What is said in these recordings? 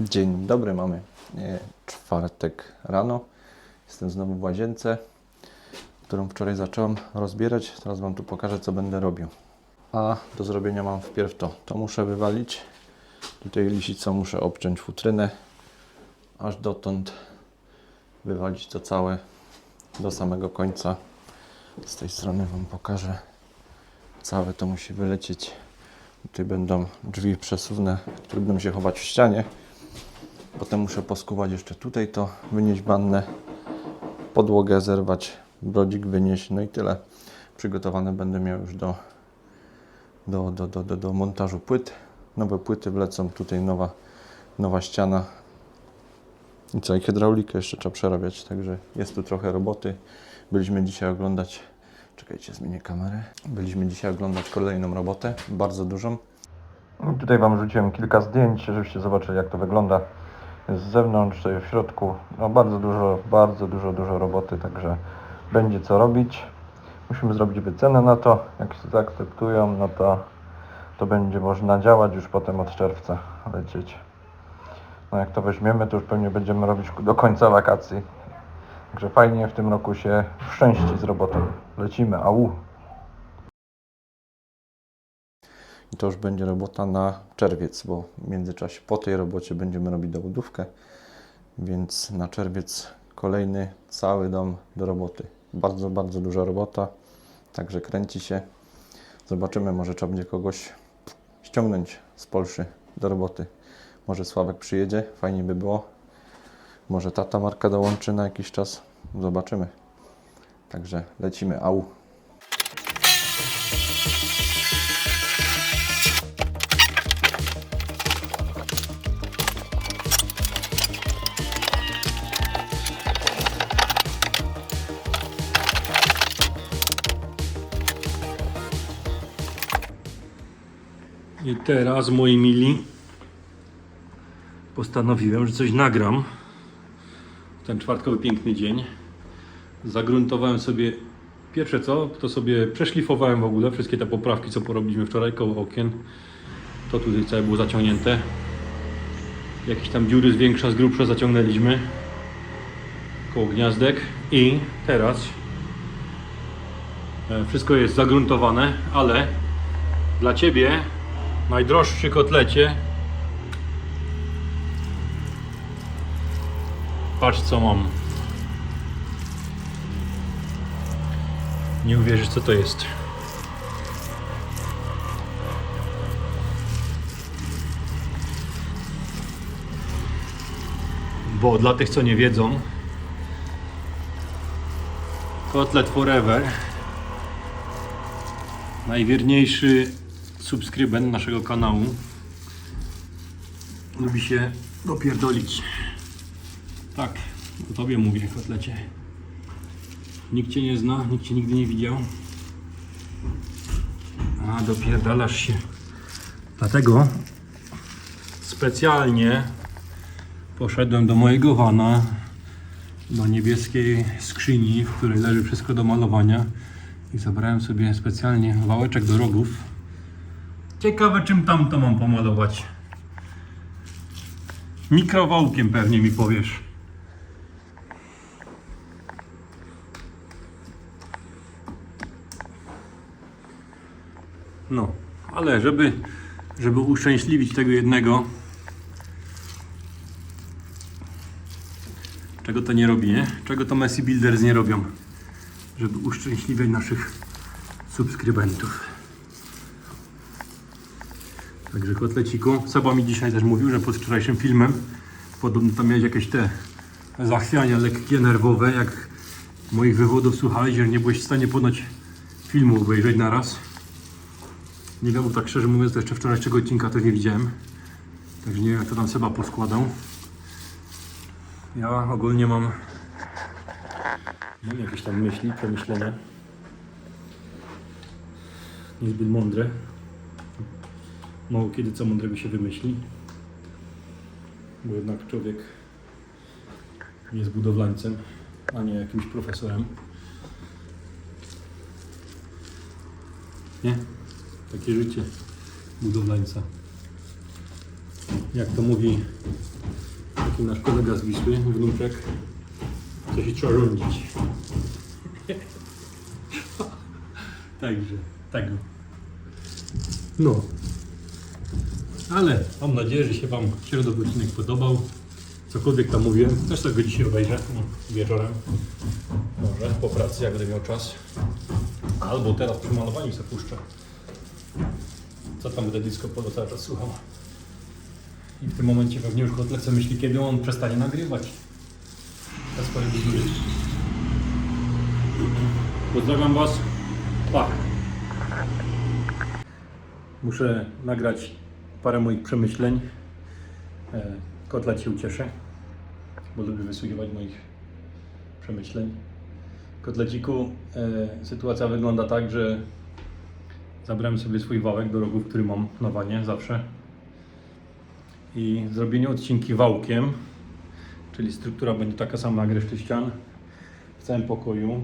Dzień dobry, mamy e, czwartek rano. Jestem znowu w łazience, którą wczoraj zacząłem rozbierać. Teraz Wam tu pokażę, co będę robił. A do zrobienia mam wpierw to. To muszę wywalić. Tutaj lisicą muszę obciąć futrynę. Aż dotąd wywalić to całe do samego końca. Z tej strony Wam pokażę. Całe to musi wylecieć. Tutaj będą drzwi przesuwne, które będą się chować w ścianie. Potem muszę poskuwać jeszcze tutaj to, wynieść wannę, podłogę zerwać, brodzik wynieść, no i tyle. Przygotowane będę miał już do, do, do, do, do, do montażu płyt. Nowe płyty wlecą, tutaj nowa, nowa ściana. I co, i hydraulikę jeszcze trzeba przerabiać, także jest tu trochę roboty. Byliśmy dzisiaj oglądać, czekajcie, zmienię kamerę. Byliśmy dzisiaj oglądać kolejną robotę, bardzo dużą. Tutaj Wam rzuciłem kilka zdjęć, żebyście zobaczyli jak to wygląda z zewnątrz, w środku. No bardzo dużo, bardzo dużo, dużo roboty, także będzie co robić. Musimy zrobić wycenę na to. Jak się zaakceptują, no to, to będzie można działać już potem od czerwca lecieć. No jak to weźmiemy, to już pewnie będziemy robić do końca wakacji. Także fajnie w tym roku się szczęści z robotą. Lecimy, au! I to już będzie robota na czerwiec, bo w międzyczasie po tej robocie będziemy robić dobudówkę, więc na czerwiec kolejny cały dom do roboty. Bardzo, bardzo duża robota, także kręci się. Zobaczymy, może trzeba będzie kogoś ściągnąć z Polszy do roboty. Może Sławek przyjedzie, fajnie by było. Może tata Marka dołączy na jakiś czas. Zobaczymy. Także lecimy, au. I teraz, moi mili, postanowiłem, że coś nagram. W ten czwartkowy piękny dzień. Zagruntowałem sobie pierwsze co, to sobie przeszlifowałem w ogóle wszystkie te poprawki, co porobiliśmy wczoraj koło okien. To tutaj całe było zaciągnięte. Jakieś tam dziury z większa, z grubsza zaciągnęliśmy koło gniazdek i teraz e, wszystko jest zagruntowane, ale dla Ciebie najdroższy kotlecie. Patrz co mam. Nie uwierzysz co to jest. Bo dla tych co nie wiedzą, Kotlet Forever najwierniejszy subskrybent naszego kanału lubi się dopierdolić. Tak, o tobie mówię, kotlecie. Nikt cię nie zna, nikt cię nigdy nie widział. A, dopierdalasz się. Dlatego specjalnie poszedłem do mojego wana, do niebieskiej skrzyni, w której leży wszystko do malowania i zabrałem sobie specjalnie wałeczek do rogów. Ciekawe czym tam to mam pomalować. Mikrowałkiem pewnie mi powiesz. No, ale żeby, żeby uszczęśliwić tego jednego, czego to nie robi, nie? Czego to Messi Builders nie robią, żeby uszczęśliwiać naszych subskrybentów. Także kotleciku. Seba mi dzisiaj też mówił, że pod wczorajszym filmem podobno tam miałeś jakieś te zachwiania lekkie, nerwowe, jak moich wywodów słuchałeś, że nie byłeś w stanie ponoć filmu obejrzeć na raz. Nie wiem, bo tak szczerze mówiąc, to jeszcze wczorajszego odcinka to nie widziałem. Także nie wiem, jak to tam Seba poskładał. Ja ogólnie mam, mam jakieś tam myśli, przemyślenia. Niezbyt mądre. Mało kiedy co mądrego się wymyśli. Bo jednak człowiek jest budowlańcem, a nie jakimś profesorem. Nie? Takie życie budowlańca. jak to mówi taki nasz kolega z Wisły, wnuczek, to się trzeba rządzić. Także, tak. No. Ale mam nadzieję, że się Wam środowy odcinek podobał. Cokolwiek tam mówiłem, też sobie go dzisiaj obejrzę no, wieczorem. Może po pracy, jak będę miał czas. Albo teraz przy malowaniu sobie puszczę. Co tam będę disco polo cały czas słuchał. I w tym momencie pewnie już Kotlece myśli, kiedy on przestanie nagrywać te swoje bzdury. Pozdrawiam Was. Pa. Muszę nagrać parę moich przemyśleń. E, Kotlet się ucieszy, bo lubię wysłuchiwać moich przemyśleń. Kotleciku, e, sytuacja wygląda tak, że zabrałem sobie swój wałek do rogów, który mam na wanie zawsze. I zrobienie odcinki wałkiem, czyli struktura będzie taka sama jak reszty ścian w całym pokoju.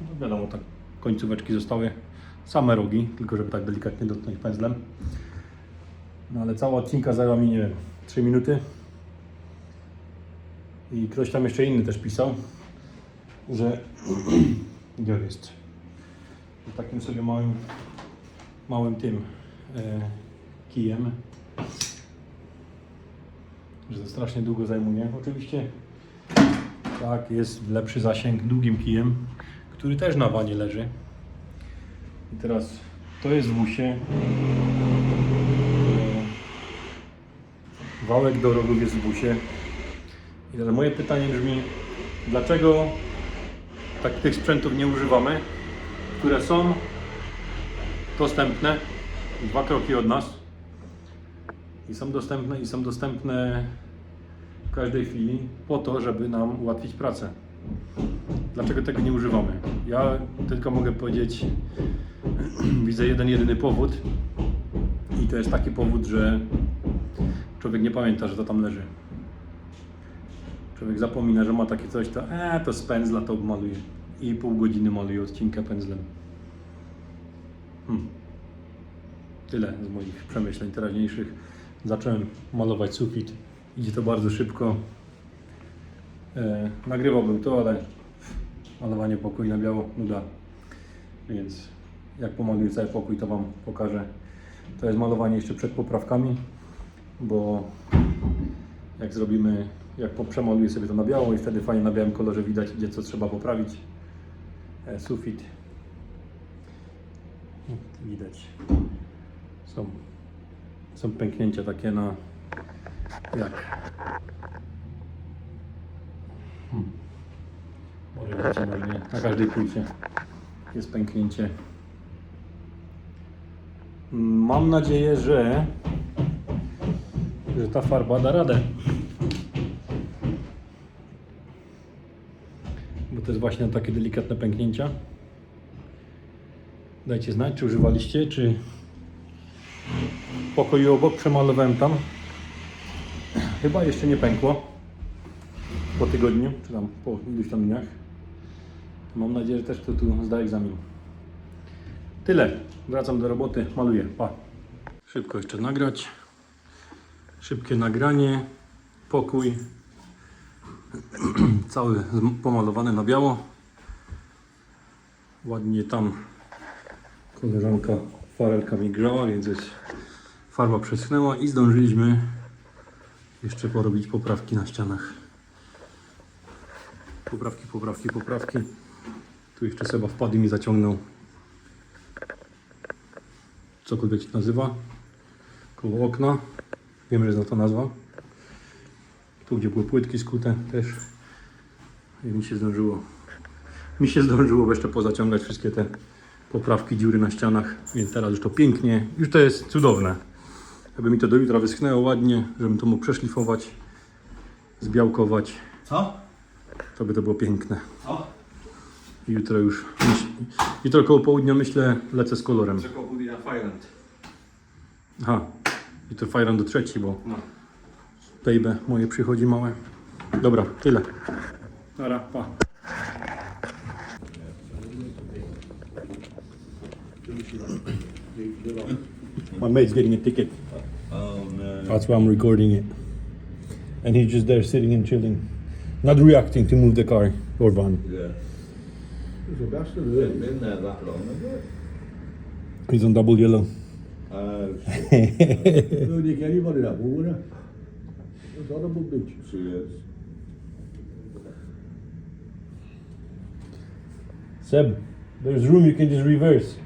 No wiadomo, tak końcóweczki zostały same rogi, tylko żeby tak delikatnie dotknąć pędzlem. No ale cała odcinka zajęła mi, nie wiem, 3 minuty. I ktoś tam jeszcze inny też pisał, że gdzie jest? Takim sobie małym, małym tym e, kijem, że to strasznie długo zajmuje. Oczywiście tak, jest lepszy zasięg długim kijem, który też na wanie leży. I teraz to jest w usie. E, Wałek do rogów jest w busie. I teraz moje pytanie brzmi, dlaczego tak tych sprzętów nie używamy, które są dostępne dwa kroki od nas i są dostępne i są dostępne w każdej chwili po to, żeby nam ułatwić pracę. Dlaczego tego nie używamy? Ja tylko mogę powiedzieć, widzę jeden jedyny powód i to jest taki powód, że człowiek nie pamięta, że to tam leży. Człowiek zapomina, że ma takie coś, to e, to z pędzla to maluje. I pół godziny maluje odcinka pędzlem. Hmm. Tyle z moich przemyśleń teraźniejszych. Zacząłem malować sufit. Idzie to bardzo szybko. E, nagrywałbym to, ale malowanie pokój na biało nuda. Więc jak pomaluję cały pokój, to Wam pokażę. To jest malowanie jeszcze przed poprawkami, bo jak zrobimy, jak przemaluję sobie to na biało i wtedy fajnie na białym kolorze widać, gdzie co trzeba poprawić. E, sufit. Widać. Są, są pęknięcia takie na jak Hmm. Może wiecie, może nie. Na każdej płycie jest pęknięcie. Mam nadzieję, że, że ta farba da radę. Bo to jest właśnie takie delikatne pęknięcia. Dajcie znać, czy używaliście, czy w pokoju obok przemalowałem tam. Chyba jeszcze nie pękło po tygodniu, czy tam po iluś tam dniach. Mam nadzieję, że też kto tu zda egzamin. Tyle. Wracam do roboty, maluję. Pa. Szybko jeszcze nagrać. Szybkie nagranie. Pokój. Cały pomalowany na biało. Ładnie tam koleżanka farelka mi grzała, więc jest farba przeschnęła i zdążyliśmy jeszcze porobić poprawki na ścianach. Poprawki, poprawki, poprawki. Tu jeszcze Seba wpadł i mi zaciągnął. Cokolwiek się nazywa. Koło okna. Wiemy, że zna to nazwa. Tu, gdzie były płytki skute też. I mi się zdążyło. Mi się zdążyło jeszcze pozaciągać wszystkie te poprawki, dziury na ścianach. Więc teraz już to pięknie. Już to jest cudowne. Żeby mi to do jutra wyschnęło ładnie, żebym to mógł przeszlifować, zbiałkować. Co? To by to było piękne. Co? I Jutro już, jutro koło południa myślę lecę z kolorem. Czekał budy na Firend. Aha, jutro fajram do trzeci, bo No. baby moje przychodzi małe. Dobra, tyle. Dobra, pa. My mate's getting a ticket. Oh no. That's why I'm recording it. And he's just there sitting and chilling. Not reacting to move the car or van. Yeah. A bastard, really. been there that long, has it? He's on double yellow. Seb, there's room you can just reverse.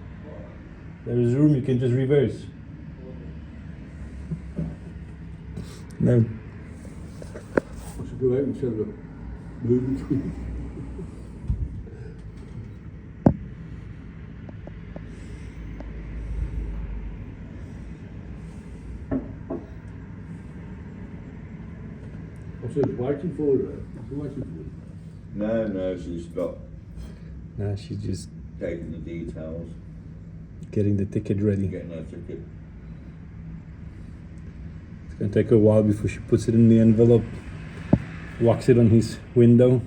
There's room you can just reverse. No. Ze doen eigenlijk hetzelfde. Instead of moving? What's it waiting for? uh, What's it waiting No, no, she's got Nah, she's just taking the details, getting the ticket ready. getting her ticket. It's gonna take a while before she puts it in the envelope, locks it on his window.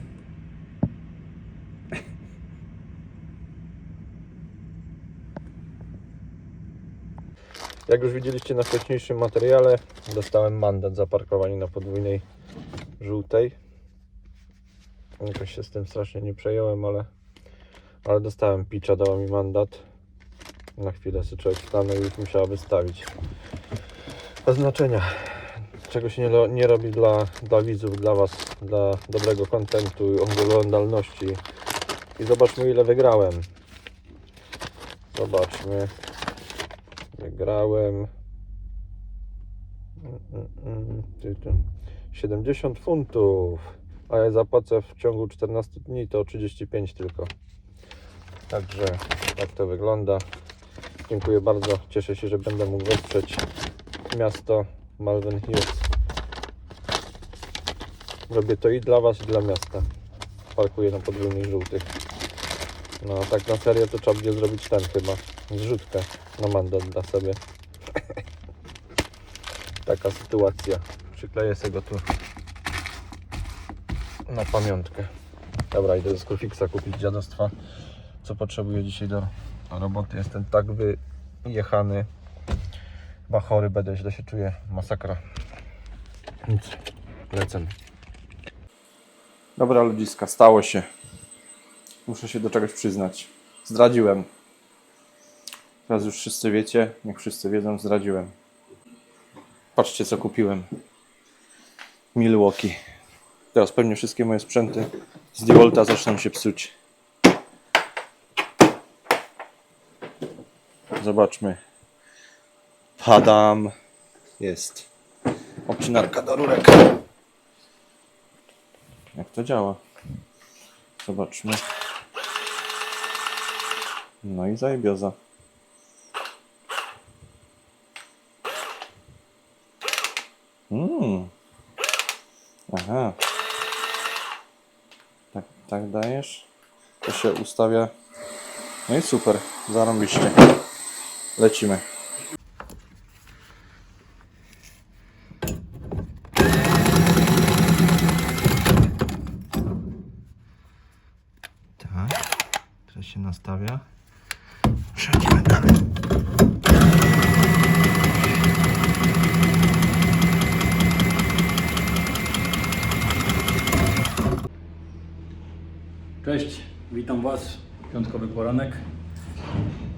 Jak już widzieliście na wcześniejszym materiale, dostałem mandat za parkowanie na podwójnej żółtej. Jakoś się z tym strasznie nie przejąłem, ale, ale dostałem picza, dała mi mandat. Na chwilę sobie człowiek stanął i już musiała wystawić. Oznaczenia. Czego się nie, nie robi dla, dla widzów, dla Was, dla dobrego kontentu i oglądalności. I zobaczmy ile wygrałem. Zobaczmy. Wygrałem. Mm, mm, mm, ty, ty. 70 funtów. A ja zapłacę w ciągu 14 dni to 35 tylko. Także tak to wygląda. Dziękuję bardzo. Cieszę się, że będę mógł wesprzeć miasto Malvern Hills. Robię to i dla Was, i dla miasta. Parkuję na podwójnych żółtych. No tak na serio to trzeba będzie zrobić ten chyba. Zrzutkę na mandat dla sobie. Taka sytuacja. Przykleję sobie go tu na pamiątkę. Dobra, idę do Skurfixa kupić dziadostwa, co potrzebuję dzisiaj do roboty. Jestem tak wyjechany, chyba chory będę, źle się czuję, masakra. Nic, lecę. Dobra ludziska, stało się. Muszę się do czegoś przyznać. Zdradziłem. Teraz już wszyscy wiecie, niech wszyscy wiedzą, zdradziłem. Patrzcie co kupiłem. Milwaukee. Teraz pewnie wszystkie moje sprzęty z Devolta zaczną się psuć. Zobaczmy. Padam. Jest. Obcinarka do rurek. Jak to działa? Zobaczmy. No i zajebioza. Mmm. Aha. Tak, tak dajesz. To się ustawia. No i super. Zarąbiście. Lecimy. Tak. Teraz się nastawia. Cześć, witam Was. Piątkowy poranek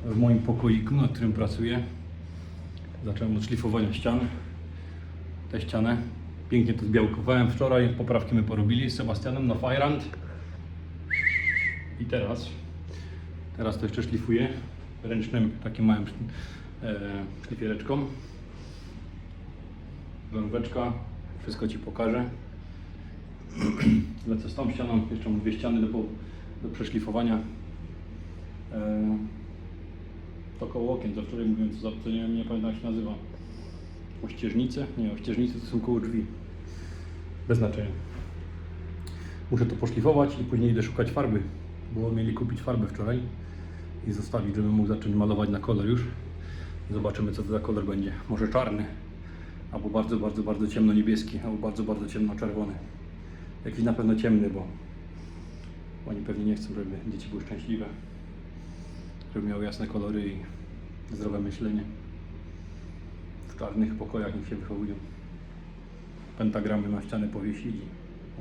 w moim pokoiku, na którym pracuję. Zacząłem od szlifowania ścian. Tę ścianę pięknie to zbiałkowałem wczoraj. Poprawki my porobili z Sebastianem na Firand. I teraz, teraz to jeszcze szlifuję ręcznym, takim małym e, szlifiereczką. Gąbeczka, wszystko Ci pokażę. Lecę z tą ścianą, jeszcze mam dwie ściany do, do przeszlifowania. E, to koło okien, co wczoraj mówiłem, co, za- co nie, nie pamiętam jak się nazywa. Ościeżnice? Nie, ościeżnice to są koło drzwi. Bez znaczenia. Muszę to poszlifować i później idę szukać farby, bo mieli kupić farbę wczoraj i zostawić, żebym mógł zacząć malować na kolor już. Zobaczymy co to za kolor będzie. Może czarny, albo bardzo, bardzo, bardzo ciemno-niebieski, albo bardzo, bardzo ciemno-czerwony. Jakiś na pewno ciemny, bo oni pewnie nie chcą, żeby dzieci były szczęśliwe, żeby miały jasne kolory i zdrowe myślenie. w czarnych pokojach niech się wychowują. Pentagramy na ścianę powiesili.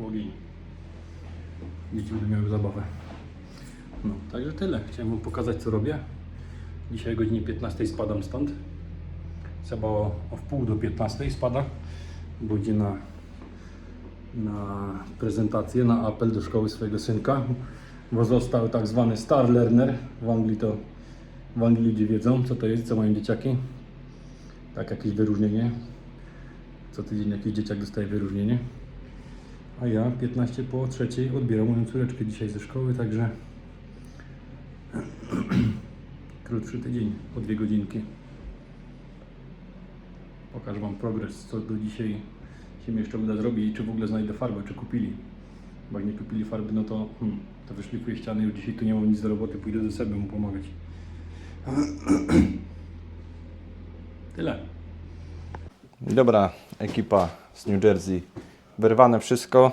Ogień. Dzieci będą miały zabawę. No, także tyle. Chciałem Wam pokazać, co robię. Dzisiaj o godzinie 15 spadam stąd. Chyba o, o wpół do 15 spada, bo idzie na, na prezentację, na apel do szkoły swojego synka, bo został tak zwany Star Learner. W Anglii to w Anglii ludzie wiedzą, co to jest, co mają dzieciaki. Tak, jakieś wyróżnienie. Co tydzień jakiś dzieciak dostaje wyróżnienie. A ja 15 po trzeciej odbieram moją córeczkę dzisiaj ze szkoły, także krótszy tydzień, po dwie godzinki. Pokażę Wam progres, co do dzisiaj się jeszcze uda zrobić i czy w ogóle znajdę farbę, czy kupili. Bo jak nie kupili farby, no to, hmm, to wyszlifuję ściany, już dzisiaj tu nie mam nic do roboty, pójdę ze sobą mu pomagać. Tyle. Dobra, ekipa z New Jersey. Wyrwane wszystko.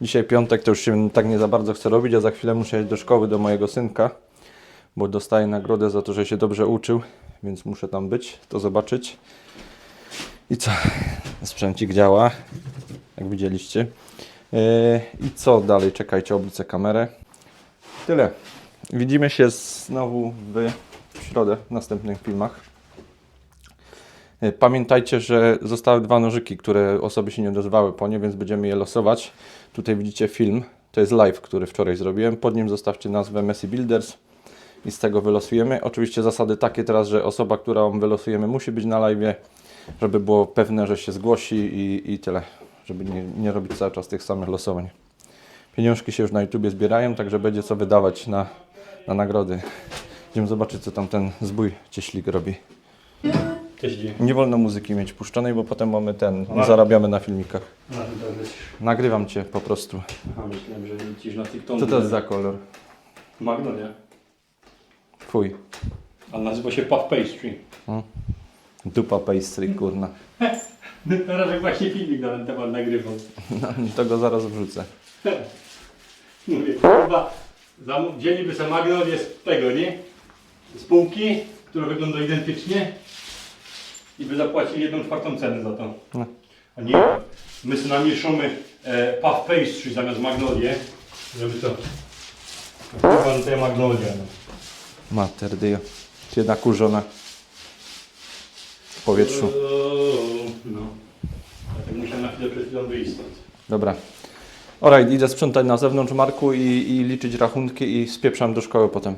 Dzisiaj piątek to już się tak nie za bardzo chce robić, a za chwilę muszę iść do szkoły do mojego synka, bo dostaję nagrodę za to, że się dobrze uczył, więc muszę tam być, to zobaczyć. I co? Sprzęcik działa, jak widzieliście. Yy, I co dalej? Czekajcie, obrócę kamerę. Tyle. Widzimy się znowu w środę w następnych filmach. E, Pamiętajcie, że zostały dwa nożyki, które osoby się nie odezwały po nie, więc będziemy je losować. Tutaj widzicie film, to jest live, który wczoraj zrobiłem. Pod nim zostawcie nazwę Messi Builders i z tego wylosujemy. Oczywiście zasady takie teraz, że osoba, którą wylosujemy musi być na live, żeby było pewne, że się zgłosi i, i tyle. Żeby nie, nie robić cały czas tych samych losowań. Pieniążki się już na YouTubie zbierają, także będzie co wydawać na, na nagrody. Idziemy zobaczyć, co tam ten zbój cieślik robi. Nie wolno muzyki mieć puszczonej, bo potem mamy ten, nie zarabiamy na filmikach. Internet. Nagrywam cię po prostu. A myślałem, że lecisz na TikToku. Co to jest za kolor? Magnolia. Twój. A nazywa się Puff Pastry. Dupa pastry, kurna. Teraz jak właśnie filmik na ten temat nagrywał. No, to go zaraz wrzucę. Mówię, chyba zamów, wzięliby sobie Magnolię z tego, nie? Z półki, która wygląda identycznie i by zapłacili jedną czwartą cenę za to. No. A nie, my sobie namieszamy e, Puff Pastry zamiast Magnolię, żeby to... Chyba to jest Magnolia. No. Mater dio. Cię nakurzona. W powietrzu. Eee, No. Dlatego musiałem na chwilę przed chwilą wyjść stąd. Dobra. Alright, idę sprzątać na zewnątrz Marku i, i liczyć rachunki i spieprzam do szkoły potem.